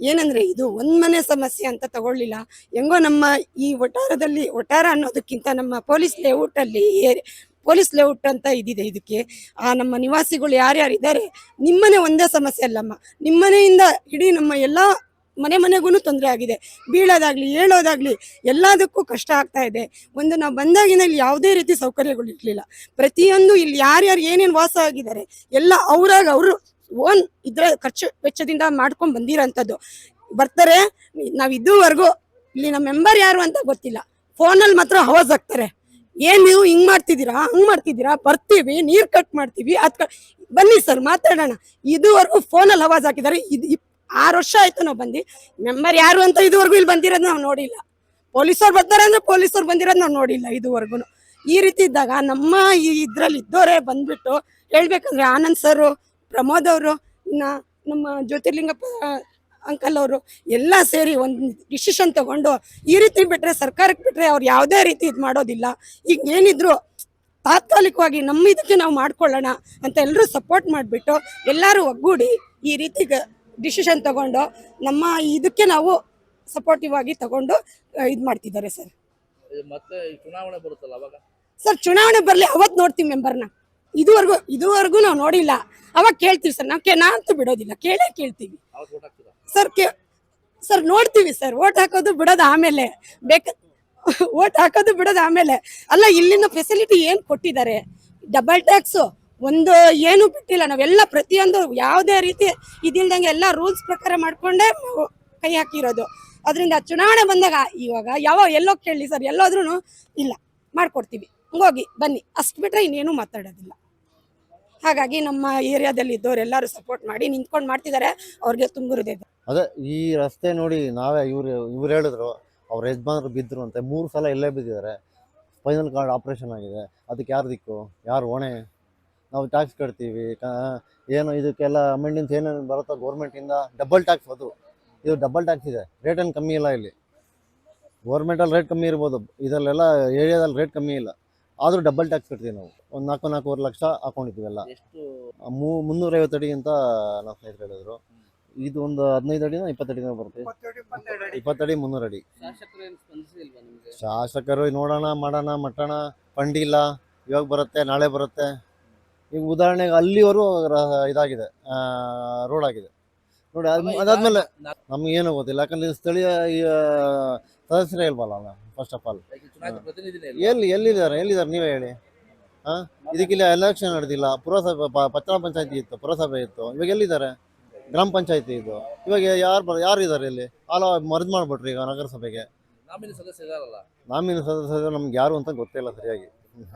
ಏನಂದ್ರೆ ಇದು ಒಂದ್ ಮನೆ ಸಮಸ್ಯೆ ಅಂತ ತಗೊಳ್ಳಿಲ್ಲ. ಹೆಂಗೋ ನಮ್ಮ ಈ ಒಟ್ಟಾರದಲ್ಲಿ, ಒಟ್ಟಾರ ಅನ್ನೋದಕ್ಕಿಂತ ನಮ್ಮ ಪೊಲೀಸ್ ಲೇಔಟ್ ಅಲ್ಲಿ ಏರಿ- ಪೊಲೀಸ್ ಲೇಔಟ್ ಅಂತ ಇದಿದೆ ಇದಕ್ಕೆ. ಆ ನಮ್ಮ ನಿವಾಸಿಗಳು ಯಾರ್ಯಾರು ಇದ್ದಾರೆ ನಿಮ್ಮನೆ ಒಂದೇ ಸಮಸ್ಯೆ ಅಲ್ಲಮ್ಮ. ನಿಮ್ಮನೆಯಿಂದ ಇಡೀ ನಮ್ಮ ಎಲ್ಲಾ ಮನೆ ಮನೆಗೂ ತೊಂದರೆ ಆಗಿದೆ. ಬೀಳೋದಾಗ್ಲಿ ಹೇಳೋದಾಗ್ಲಿ ಎಲ್ಲದಕ್ಕೂ ಕಷ್ಟ ಆಗ್ತಾ ಇದೆ. ಒಂದು ನಾವು ಬಂದಾಗಿನ ಇಲ್ಲಿ ಯಾವುದೇ ರೀತಿ ಸೌಕರ್ಯಗಳು ಇರಲಿಲ್ಲ. ಪ್ರತಿಯೊಂದು ಇಲ್ಲಿ ಯಾರ್ಯಾರು ಏನೇನು ವಾಸ ಆಗಿದ್ದಾರೆ, ಎಲ್ಲ ಅವ್ರಾಗ ಅವರು ಓನ್ ಇದ್ರ ಖರ್ಚು ವೆಚ್ಚದಿಂದ ಮಾಡ್ಕೊಂಡು ಬಂದಿರೋಂಥದ್ದು ಬರ್ತಾರೆ, ನಾವು ಇದುವರೆಗೂ ಇಲ್ಲಿ ನಮ್ಮ ಮೆಂಬರ್ ಯಾರು ಅಂತ ಗೊತ್ತಿಲ್ಲ. ಫೋನಲ್ಲಿ ಮಾತ್ರ ಹವಾಜ್ ಹಾಕ್ತಾರೆ. ಏನ್ ನೀವು ಹಿಂಗ್ ಮಾಡ್ತಿದ್ದೀರಾ, ಹಂಗ್ ಮಾಡ್ತಿದ್ದೀರಾ, ಬರ್ತೀವಿ, ನೀರ್ ಕಟ್ ಮಾಡ್ತೀವಿ, ಅದ್ ಬನ್ನಿ ಸರ್ ಮಾತಾಡೋಣ. ಇದುವರೆಗೂ ಫೋನಲ್ಲಿ ಹವಾಜ್ ಹಾಕಿದ್ದಾರೆ. ಇದು ಆರು ವರ್ಷ ಆಯ್ತು ನಾವು ಬಂದು. ಮೆಂಬರ್ ಯಾರು ಅಂತ ಇದುವರೆಗೂ ಇಲ್ಲಿ ಬಂದಿರೋದು ನಾವು ನೋಡಿಲ್ಲ. ಪೊಲೀಸರು ಬರ್ತಾರೆ ಅಂದ್ರೆ ಪೊಲೀಸರು ಬಂದಿರೋದು ನಾವು ನೋಡಿಲ್ಲ ಇದುವರೆಗೂ ಈ ರೀತಿ ಇದ್ದಾಗ ನಮ್ಮ ಈ ಇದ್ರಲ್ಲಿ ಇದ್ದೋರೇ ಬಂದ್ಬಿಟ್ಟು ಹೇಳ್ಬೇಕಂದ್ರೆ ಆನಂದ್ ಸರ್ ಪ್ರಮೋದ್ ಅವರು ಇನ್ನ ನಮ್ಮ ಜ್ಯೋತಿರ್ಲಿಂಗಪ್ಪ ಅಂಕಲ್ ಅವರು ಎಲ್ಲ ಸೇರಿ ಒಂದು ಡಿಸಿಷನ್ ತಗೊಂಡು ಈ ರೀತಿ ಬಿಟ್ರೆ ಸರ್ಕಾರಕ್ಕೆ ಬಿಟ್ರೆ ಅವ್ರು ಯಾವುದೇ ರೀತಿ ಇದು ಮಾಡೋದಿಲ್ಲ. ಈಗ ಏನಿದ್ರು ತಾತ್ಕಾಲಿಕವಾಗಿ ನಮ್ಮ ಇದಕ್ಕೆ ನಾವು ಮಾಡ್ಕೊಳ್ಳೋಣ ಅಂತ ಎಲ್ಲರೂ ಸಪೋರ್ಟ್ ಮಾಡಿಬಿಟ್ಟು ಎಲ್ಲರೂ ಒಗ್ಗೂಡಿ ಈ ರೀತಿ ಡಿಸಿಷನ್ ತಗೊಂಡು ನಮ್ಮ ಇದಕ್ಕೆ ನಾವು ಸಪೋರ್ಟಿವ್ ಆಗಿ ತಗೊಂಡು ಇದು ಮಾಡ್ತಿದ್ದಾರೆ ಸರ್. ಮತ್ತೆ ಚುನಾವಣೆ ಬರುತ್ತಲ್ಲ ಅವಾಗ? ಸರ್ ಚುನಾವಣೆ ಬರಲಿ ಅವತ್ತು ನೋಡ್ತೀವಿ ಮೆಂಬರ್ನ ಇದುವರೆಗೂ ಇದುವರೆಗೂ ನಾವು ನೋಡಿಲ್ಲ. ಅವಾಗ ಕೇಳ್ತೀವಿ ಸರ್ ನಾವು ನಾ ಅಂತೂ ಬಿಡೋದಿಲ್ಲ ಕೇಳೇ ಕೇಳ್ತೀವಿ. ಸರ್ ಕೇ ಸರ್ ನೋಡ್ತೀವಿ ಸರ್ ಓಟ್ ಹಾಕೋದು ಬಿಡೋದು ಆಮೇಲೆ. ಬೇಕ ಓಟ್ ಹಾಕೋದು ಬಿಡೋದು ಆಮೇಲೆ. ಅಲ್ಲ ಇಲ್ಲಿನ ಫೆಸಿಲಿಟಿ ಏನು ಕೊಟ್ಟಿದ್ದಾರೆ? ಡಬಲ್ ಟ್ಯಾಕ್ಸು ಒಂದು ಏನು ಬಿಟ್ಟಿಲ್ಲ. ನಾವೆಲ್ಲ ಪ್ರತಿಯೊಂದು ಯಾವುದೇ ರೀತಿ ಇದಿಲ್ದಂಗೆ ಎಲ್ಲ ರೂಲ್ಸ್ ಪ್ರಕಾರ ಮಾಡಿಕೊಂಡೇ ಕೈ ಹಾಕಿರೋದು. ಅದರಿಂದ ಚುನಾವಣೆ ಬಂದಾಗ ಇವಾಗ ಯಾವ ಎಲ್ಲೋ ಕೇಳಿ ಸರ್ ಎಲ್ಲೋದ್ರೂ ಇಲ್ಲ ಮಾಡ್ಕೊಡ್ತೀವಿ. ಹೋಗಿ, ಬನ್ನಿ. ಅಷ್ಟು ಬಿಟ್ರೆ ಇನ್ನೇನು ಮಾತಾಡೋದಿಲ್ಲ. ಹಾಗಾಗಿ ನಮ್ಮ ಏರಿಯಾದಲ್ಲಿ ಇದ್ದವ್ರು ಎಲ್ಲರೂ ಸಪೋರ್ಟ್ ಮಾಡಿ ನಿಂತ್ಕೊಂಡು ಮಾಡ್ತಿದ್ದಾರೆ ಅವ್ರಿಗೆ ತುಂಬಿರುದೇ ಅದೇ, ಈ ರಸ್ತೆ ನೋಡಿ ನಾವೇ ಇವ್ರು ಇವ್ರು ಹೇಳಿದ್ರು, ಅವ್ರ ಯಜಮಾನರು ಬಿದ್ದರು ಅಂತೆ. ಮೂರು ಸಲ ಇಲ್ಲೇ ಬಿದ್ದಿದ್ದಾರೆ. ಸ್ಪೈನಲ್ ಕಾರ್ಡ್ ಆಪ್ರೇಷನ್ ಆಗಿದೆ. ಅದಕ್ಕೆ ಯಾರು ದಿಕ್ಕು? ಯಾರು ಹೊಣೆ? ನಾವು ಟ್ಯಾಕ್ಸ್ ಕಟ್ತೀವಿ. ಏನು ಇದಕ್ಕೆಲ್ಲ ಅಮೆಂಡೆನ್ಸ್ ಏನೇನು ಬರುತ್ತೋ ಗೌರ್ಮೆಂಟಿಂದ ಡಬಲ್ ಟ್ಯಾಕ್ಸ್ ಅದು. ಇದು ಡಬಲ್ ಟ್ಯಾಕ್ಸ್ ಇದೆ. ರೇಟ್ ಏನು ಕಮ್ಮಿ ಇಲ್ಲ ಇಲ್ಲಿ. ಗೌರ್ಮೆಂಟಲ್ಲಿ ರೇಟ್ ಕಮ್ಮಿ ಇರ್ಬೋದು. ಇದರಲ್ಲೆಲ್ಲ ಏರಿಯಾದಲ್ಲಿ ರೇಟ್ ಕಮ್ಮಿ ಇಲ್ಲ. ಆದರೂ ಡಬಲ್ ಟ್ಯಾಕ್ಸ್ ಕಟ್ತೀವಿ ನಾವು. ಒಂದು ನಾಲ್ಕು ನಾಲ್ಕೂವರೆ ಲಕ್ಷ ಹಾಕೊಂಡಿದ್ದೀವೆಲ್ಲ ಎಷ್ಟು? ಮೂ ಮುನ್ನೂರೈವತ್ತು ಅಡಿ ಅಂತ ನಮ್ಮ ಸ್ನೇಹಿತರು ಹೇಳಿದ್ರು. ಇದು ಒಂದು ಹದಿನೈದು ಅಡಿನ ಇಪ್ಪತ್ತಡಿನ ಅಡಿನೋ ಬರುತ್ತೆ. ಇಪ್ಪತ್ತಡಿ ಮುನ್ನೂರು ಅಡಿ. ಶಾಸಕರು ಏನು ಸ್ಪಂದಿಸಿಲ್ವಾ ನಿಮಗೆ? ಶಾಸಕರು ನೋಡೋಣ ಮಾಡೋಣ ಮಟ್ಟಣ ಫಂಡ್ ಇಲ್ಲ ಇವಾಗ ಬರುತ್ತೆ ನಾಳೆ ಬರುತ್ತೆ. ಈಗ ಉದಾಹರಣೆಗೆ ಅಲ್ಲಿವರೆಗೂ ಇದಾಗಿದೆ ರೋಡ್ ಆಗಿದೆ. ನೋಡಿ ಅದಾದ್ಮೇಲೆ ನಮಗೇನು ಗೊತ್ತಿಲ್ಲ. ಯಾಕಂದ್ರೆ ಸ್ಥಳೀಯ ಸದಸ್ಯರೇ ಇಲ್ವಲ್ಲ ಫಸ್ಟ್ ಆಫ್ ಆಲ್ ಎಲ್ಲಿ ಎಲ್ಲಿದ್ದಾರೆ ಎಲ್ಲಿದ್ದಾರೆ ನೀವೇ ಹೇಳಿ. ಹಾಂ? ಇದಕ್ಕಿಲ್ಲ ಎಲೆಕ್ಷನ್ ನಡೆದಿಲ್ಲ ಪುರಸಭೆ ಪಟ್ಟಣ ಪಂಚಾಯತಿ ಇತ್ತು ಪುರಸಭೆ ಇತ್ತು. ಇವಾಗ ಎಲ್ಲಿದ್ದಾರೆ? ಗ್ರಾಮ ಪಂಚಾಯತಿ ಇದು. ಇವಾಗ ಯಾರು ಬರ್ ಯಾರು ಇದ್ದಾರೆ ಇಲ್ಲಿ? ಆಲ ಮರ್ಜ್ ಮಾಡ್ಬಿಟ್ರಿ ಈಗ ನಗರಸಭೆಗೆ. ನಾಮಿನಿ ಸದಸ್ಯ ಇದಾರಲ್ಲ. ನಾಮಿನ ಸದಸ್ಯರು ನಮ್ಗೆ ಯಾರು ಅಂತ ಗೊತ್ತಿಲ್ಲ ಸರಿಯಾಗಿ.